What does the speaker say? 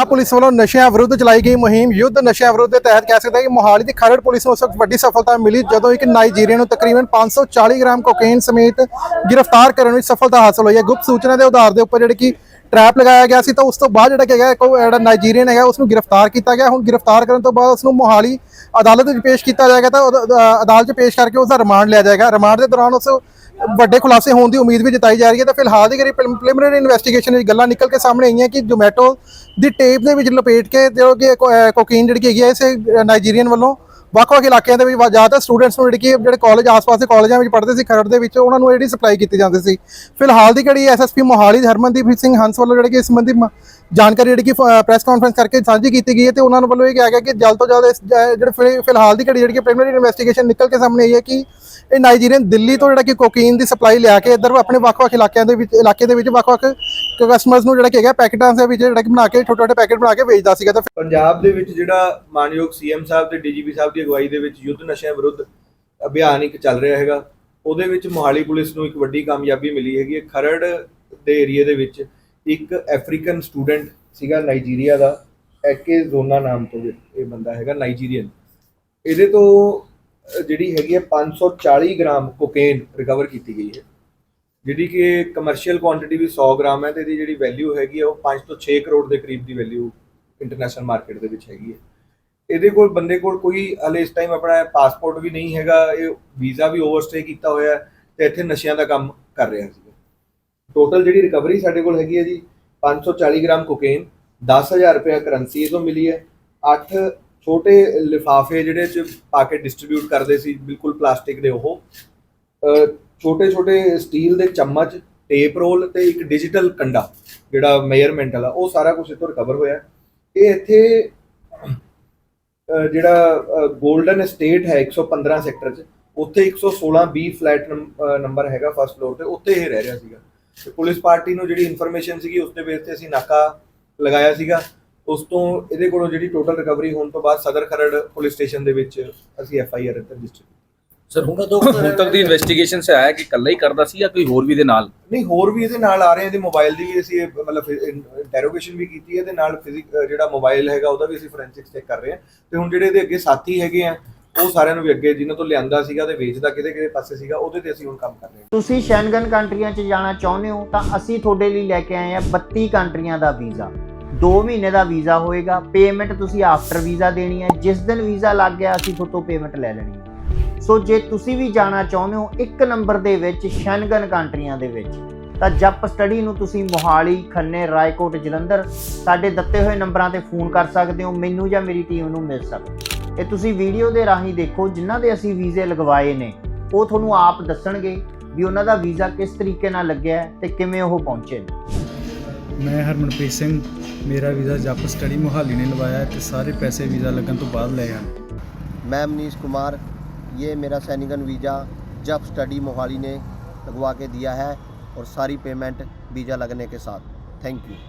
Punjab police ਵੱਲੋਂ ਨਸ਼ਿਆਂ ਵਿਰੁੱਧ ਚਲਾਈ ਗਈ ਮੁਹਿੰਮ, ਯੁੱਧ ਨਸ਼ਿਆਂ ਵਿਰੁੱਧ ਦੇ ਤਹਿਤ ਕਹਿ ਸਕਦੇ ਹਾਂ ਕਿ ਮੋਹਾਲੀ ਦੀ ਖਰੜ ਪੁਲਿਸ ਨੂੰ ਉਸ ਵਕਤ ਵੱਡੀ ਸਫਲਤਾ ਮਿਲੀ ਜਦੋਂ ਇੱਕ ਨਾਈਜੀਰੀਆ ਨੂੰ ਤਕਰੀਬਨ 540 ਗ੍ਰਾਮ ਕੋਕੇਨ ਸਮੇਤ ਗ੍ਰਿਫਤਾਰ ਕਰਨ ਵਿੱਚ ਸਫਲਤਾ ਹਾਸਲ ਹੋਈ ਹੈ। ਗੁਪਤ ਸੂਚਨਾ ਦੇ ਆਧਾਰ ਦੇ ਉੱਪਰ ਜਿਹੜੇ ਕਿ ਟਰੈਪ ਲਗਾਇਆ ਗਿਆ ਸੀ ਤਾਂ ਉਸ ਤੋਂ ਬਾਅਦ ਜਿਹੜਾ ਕਿ ਹੈਗਾ ਕੋਈ ਜਿਹੜਾ ਨਾਈਜੀਰੀਅਨ ਹੈਗਾ ਉਸ ਨੂੰ ਗ੍ਰਿਫਤਾਰ ਕੀਤਾ ਗਿਆ। ਹੁਣ ਗ੍ਰਿਫਤਾਰ ਕਰਨ ਤੋਂ ਬਾਅਦ ਉਸ ਨੂੰ ਮੋਹਾਲੀ ਅਦਾਲਤ ਵਿੱਚ ਪੇਸ਼ ਕੀਤਾ ਜਾਏਗਾ ਤਾਂ ਉਹਦਾ- ਅਦਾਲਤ 'ਚ ਪੇਸ਼ ਕਰਕੇ ਉਸ ਦਾ ਰਿਮਾਂਡ ਲਿਆ ਜਾਏਗਾ। ਰਿਮਾਂਡ ਦੇ ਦੌਰਾਨ ਉਸ ਵੱਡੇ ਖੁਲਾਸੇ ਹੋਣ ਦੀ ਉਮੀਦ ਵੀ ਜਤਾਈ ਜਾ ਰਹੀ ਹੈ ਤਾਂ ਫਿਲਹਾਲ ਦੀ ਜਿਹੜੀ ਪ੍ਰੀਲਿਮਿਨਰੀ ਇਨਵੈਸਟੀਗੇਸ਼ਨ ਵਿੱਚ ਗੱਲਾਂ ਨਿਕਲ ਕੇ ਸਾਹਮਣੇ ਆਈਆਂ ਕਿ ਜ਼ੋਮੈਟੋ ਦੀ ਟੇਪ ਦੇ ਵਿੱਚ ਲਪੇਟ ਕੇ ਜੋ ਕਿ ਕੋਕੀਨ ਜਿਹੜੀ ਹੈਗੀ ਹੈ, ਇਸ ਨਾਈਜੀਰੀਅਨ ਵੱਲੋਂ ਵੱਖ-ਵੱਖ ਇਲਾਕਿਆਂ ਦੇ ਵਿੱਚ ਜ਼ਿਆਦਾਤਰ ਸਟੂਡੈਂਟਸ ਨੂੰ ਜਿਹੜੀ ਕਿ ਜਿਹੜੇ ਕਾਲਜ ਆਸ-ਪਾਸ ਦੇ ਕਾਲਜਾਂ ਵਿੱਚ ਪੜ੍ਹਦੇ ਸੀ, ਖਰੜ ਦੇ ਵਿੱਚ, ਉਹਨਾਂ ਨੂੰ ਜਿਹੜੀ ਸਪਲਾਈ ਕੀਤੀ ਜਾਂਦੀ ਸੀ। ਫਿਲਹਾਲ ਦੀ ਕਿਹੜੀ ਐਸਐਸਪੀ ਮੋਹਾਲੀ ਹਰਮਨਦੀਪ ਸਿੰਘ ਹੰਸ ਵੱਲੋਂ ਜਿਹੜੇ ਕਿ ਇਸ ਸੰਬੰਧੀ ਜਾਣਕਾਰੀ ਜਿਹੜੀ ਕਿ ਪ੍ਰੈਸ ਕਾਨਫਰੰਸ ਕਰਕੇ ਸਾਂਝੀ ਕੀਤੀ ਗਈ ਹੈ ਤੇ ਉਹਨਾਂ ਵੱਲੋਂ ਇਹ ਕਿਹਾ ਗਿਆ ਕਿ ਜਲਦ ਤੋਂ ਜਲਦ ਇਸ ਜਿਹੜੇ ਫਿਲ- ਫਿਲਹਾਲ ਦੀ ਘੜੀ ਜਿਹੜੀ ਕਿ ਪ੍ਰੀਲਿਮਿਨਰੀ ਇਨਵੈਸਟੀਗੇਸ਼ਨ ਨਿਕਲ ਕੇ ਸਾਹਮਣੇ ਆਈ ਹੈ ਕਿ ਇਹ ਨਾਈਜੀਰੀਅਨ ਦਿੱਲੀ ਤੋਂ ਜਿਹੜਾ ਕਿ ਕੋਕੀਨ ਦੀ ਸਪਲਾਈ ਲਿਆ ਕੇ ਇੱਧਰ ਆਪਣੇ ਵੱਖ-ਵੱਖ ਇਲਾਕਿਆਂ ਦੇ ਵਿੱਚ, ਇਲਾਕੇ ਦੇ ਵਿੱਚ ਵੱਖ-ਵੱਖ ਕਸਟਮਰਸ ਨੂੰ ਜਿਹੜਾ ਕਿ ਹੈਗਾ ਪੈਕਟਾਂ ਦੇ ਵਿੱਚ ਜਿਹੜਾ ਕਿ ਬਣਾ ਕੇ ਛੋਟੇ-ਛੋਟੇ ਪੈਕੇਟ ਬਣਾ ਕੇ ਵੇਚਦਾ ਸੀਗਾ ਤਾਂ ਪੰਜਾਬ ਦੇ ਵਿੱਚ ਜਿਹੜਾ ਮਾਨਯੋਗ ਸੀਐਮ ਸਾਹਿਬ ਤੇ ਡੀਜੀਪੀ ਸਾਹਿਬ ਦੀ ਅਗਵਾਈ ਦੇ ਵਿੱਚ ਯੁੱਧ ਨਸ਼ਿਆਂ ਵਿਰੁੱਧ ਅਭਿਆਨ ਇੱਕ ਚੱਲ ਰਿਹਾ ਹੈਗਾ, ਉਹਦੇ ਵਿੱਚ ਮੋਹਾਲੀ ਪੁਲਿਸ ਨੂੰ ਇੱਕ ਵੱਡੀ ਕਾਮਯਾਬੀ ਮਿਲੀ ਹੈਗੀ ਹੈ। ਖਰੜ ਦੇ ਏਰੀਆ ਦੇ ਵਿੱਚ ਇੱਕ ਅਫਰੀਕਨ ਸਟੂਡੈਂਟ ਸੀਗਾ ਨਾਈਜੀਰੀਆ ਦਾ ਐਕੇ ਜ਼ੋਨਾ ਨਾਮ ਤੋਂ ਇਹ ਬੰਦਾ ਹੈਗਾ ਨਾਈਜੀਰੀਅਨ ਇਹਦੇ ਤੋਂ ਜਿਹੜੀ ਹੈਗੀ ਹੈ 540 ਗ੍ਰਾਮ ਕੋਕੇਨ ਰਿਕਵਰ ਕੀਤੀ ਗਈ ਹੈ। ਜਿਹੜੀ ਕਿ ਕਮਰਸ਼ੀਅਲ ਕੁਆਂਟੀਟੀ ਵੀ 100 ਗ੍ਰਾਮ ਹੈ ਤੇ ਇਹਦੀ ਜਿਹੜੀ ਵੈਲਿਊ ਹੈਗੀ ਹੈ ਉਹ 5 ਤੋਂ 6 ਕਰੋੜ ਦੇ ਕਰੀਬ ਦੀ ਵੈਲਿਊ ਇੰਟਰਨੈਸ਼ਨਲ ਮਾਰਕੀਟ ਦੇ ਵਿੱਚ ਹੈਗੀ ਹੈ। ਇਹਦੇ ਕੋਲ ਬੰਦੇ ਕੋਲ ਕੋਈ ਹਲੇ ਇਸ ਟਾਈਮ ਆਪਣਾ ਪਾਸਪੋਰਟ ਵੀ ਨਹੀਂ ਹੈਗਾ, ਇਹ ਵੀਜ਼ਾ ਵੀ ਓਵਰਸਟੇ ਕੀਤਾ ਹੋਇਆ ਹੈ ਤੇ ਇੱਥੇ ਨਸ਼ਿਆਂ ਦਾ ਕੰਮ ਕਰ ਰਿਹਾ ਸੀ। ਟੋਟਲ ਜਿਹੜੀ ਰਿਕਵਰੀ ਸਾਡੇ ਕੋਲ ਹੈਗੀ ਹੈ ਜੀ 540 ਗ੍ਰਾਮ ਕੋਕੇਨ 10000 ਰੁਪਏ ਕਰੰਸੀ ਇਹ ਤੋਂ ਮਿਲੀ ਹੈ। 8 ਛੋਟੇ ਲਿਫਾਫੇ ਜਿਹੜੇ ਚ ਪਾ ਕੇ ਡਿਸਟ੍ਰੀਬਿਊਟ ਕਰਦੇ ਸੀ, ਬਿਲਕੁਲ ਪਲਾਸਟਿਕ ਦੇ ਉਹ। ਛੋਟੇ ਛੋਟੇ ਸਟੀਲ ਦੇ ਚਮਚ ਟੇਪ ਰੋਲ ਤੇ ਇੱਕ ਡਿਜੀਟਲ ਕੰਡਾ, ਜਿਹੜਾ ਮੇਅਰਮੈਂਟ ਵਾਲਾ, ਉਹ ਸਾਰਾ ਕੁਝ ਇੱਥੋਂ ਰਿਕਵਰ ਹੋਇਆ ਇਹ ਇੱਥੇ ਜਿਹੜਾ 골ਡਨ ਸਟੇਟ ਹੈ 115 ਸੈਕਟਰ 'ਚ, ਉੱਥੇ 116 ਬੀ ਫਲੈਟ ਨੰਬਰ ਹੈਗਾ ਫਸਟ ਫਲੋਰ ਤੇ, ਉੱਥੇ ਇਹ ਰਹਿ ਰਿਹਾ ਸੀਗਾ। ਤੇ ਪੁਲਿਸ ਪਾਰਟੀ ਨੂੰ ਜਿਹੜੀ ਇਨਫੋਰਮੇਸ਼ਨ ਸੀਗੀ, ਉਸ ਦੇ ਬੇਸ ਤੇ ਅਸੀਂ ਨਾਕਾ ਲਗਾਇਆ ਸੀਗਾ। ਉਸ ਤੋਂ ਇਹਦੇ ਕੋਲੋਂ ਜਿਹੜੀ ਟੋਟਲ ਰਿਕਵਰੀ ਹੋਣ ਤੋਂ ਬਾਅਦ ਸਦਰ ਖਰੜ ਪੁਲਿਸ ਸਟੇਸ਼ਨ ਦੇ ਵਿੱਚ ਅਸੀਂ F I R register sir ਹੁਣ ਹੁਣ ਤੱਕ ਦੀ ਇਨਵੈਸਟੀਗੇਸ਼ਨ ਸੇ ਆਇਆ ਕਿ ਇਕੱਲਾ ਹੀ ਕਰਦਾ ਸੀ ਜਾਂ ਕੋਈ ਹੋਰ ਵੀ ਦੇ ਨਾਲ? ਨਹੀਂ ਹੋਰ ਵੀ ਇਹਦੇ ਨਾਲ ਆ ਰਹੇ ਇਹਦੇ ਮੋਬਾਈਲ ਦੀ ਵੀ ਅਸੀਂ ਮਤਲਬ ਇੰਟਰੋਗੇਸ਼ਨ ਵੀ ਕੀਤੀ ਹੈ ਤੇ ਨਾਲ ਫਿਜ਼ਿਕ ਜਿਹੜਾ ਮੋਬਾਈਲ ਹੈਗਾ ਉਹਦਾ ਵੀ ਅਸੀਂ ਫੋਰੈਂਸਿਕਸ ਚੈੱਕ ਕਰ ਰਹੇ ਹਾਂ ਤੇ ਹੁਣ ਜਿਹੜੇ ਇਹਦੇ ਅੱਗੇ ਸਾਥੀ ਹੈਗੇ ਆ ਉਹ ਸਾਰਿਆਂ ਨੂੰ ਵੀ ਅੱਗੇ ਜਿਨ੍ਹਾਂ ਤੋਂ ਲਿਆਂਦਾ ਸੀਗਾ ਤੇ ਵੇਚਦਾ ਕਿਹਦੇ ਕਿਹਦੇ ਪਾਸੇ ਸੀਗਾ ਉਹਦੇ ਤੇ ਅਸੀਂ ਹੁਣ ਕੰਮ ਕਰ ਰਹੇ ਹਾਂ ਤੁਸੀਂ ਸ਼ੈਂਗਨ ਕੰਟਰੀਆਂ 'ਚ ਜਾਣਾ ਚਾਹੁੰਦੇ ਹੋ ਤਾਂ ਅਸੀਂ ਤੁਹਾਡੇ ਲਈ ਲੈ ਕੇ ਆਏ ਹਾਂ 32 ਕੰਟਰੀਆਂ ਦਾ ਵੀਜ਼ਾ। 2 ਮਹੀਨੇ ਦਾ ਵੀਜ਼ਾ ਹੋਏਗਾ ਪੇਮੈਂਟ ਤੁਸੀਂ ਆਫਟਰ ਵੀਜ਼ਾ ਦੇਣੀ ਹੈ ਜਿਸ ਦਿਨ ਵੀਜ਼ਾ ਲੱਗ ਗਿਆ ਅਸੀਂ ਤੁਹਾਤੋਂ ਪੇਮੈਂਟ ਲੈ ਲੈਣੀ ਹੈ। ਸੋ ਜੇ ਤੁਸੀਂ ਵੀ ਜਾਣਾ ਚਾਹੁੰਦੇ ਹੋ ਇੱਕ ਨੰਬਰ ਦੇ ਵਿੱਚ ਸ਼ੈਨਗਨ ਕੰਟਰੀਆਂ ਦੇ ਵਿੱਚ ਤਾਂ ਜੱਪ ਸਟੱਡੀ ਨੂੰ ਤੁਸੀਂ ਮੋਹਾਲੀ ਖੰਨੇ ਰਾਏਕੋਟ ਜਲੰਧਰ ਸਾਡੇ ਦਿੱਤੇ ਹੋਏ ਨੰਬਰਾਂ ਤੇ ਫੋਨ ਕਰ ਸਕਦੇ ਹੋ ਮੈਨੂੰ ਜਾਂ ਮੇਰੀ ਟੀਮ ਨੂੰ ਮਿਲ ਸਕਦੇ ਇਹ ਤੁਸੀਂ ਵੀਡੀਓ ਦੇ ਰਾਹੀਂ ਦੇਖੋ ਜਿਨ੍ਹਾਂ ਦੇ ਅਸੀਂ ਵੀਜ਼ੇ ਲਗਵਾਏ ਨੇ ਉਹ ਤੁਹਾਨੂੰ ਆਪ ਦੱਸਣਗੇ ਵੀ ਉਹਨਾਂ ਦਾ ਵੀਜ਼ਾ ਕਿਸ ਤਰੀਕੇ ਨਾਲ ਲੱਗਿਆ ਤੇ ਕਿਵੇਂ ਉਹ ਪਹੁੰਚੇ ਨੇ। ਮੈਂ ਹਰਮਨਪ੍ਰੀਤ ਸਿੰਘ ਮੇਰਾ ਵੀਜ਼ਾ ਜੱਪ ਸਟੱਡੀ ਮੋਹਾਲੀ ਨੇ ਲਵਾਇਆ ਤੇ ਸਾਰੇ ਪੈਸੇ ਵੀਜ਼ਾ ਲੱਗਣ ਤੋਂ ਬਾਅਦ ਲਏ ਹਨ। ਮੈਂ ਮਨੀਸ਼ ਕੁਮਾਰ ये मेरा सैनिकन वीज़ा जब स्टडी मोहाली ने लगवा के दिया है और सारी पेमेंट वीज़ा लगने के साथ थैंक यू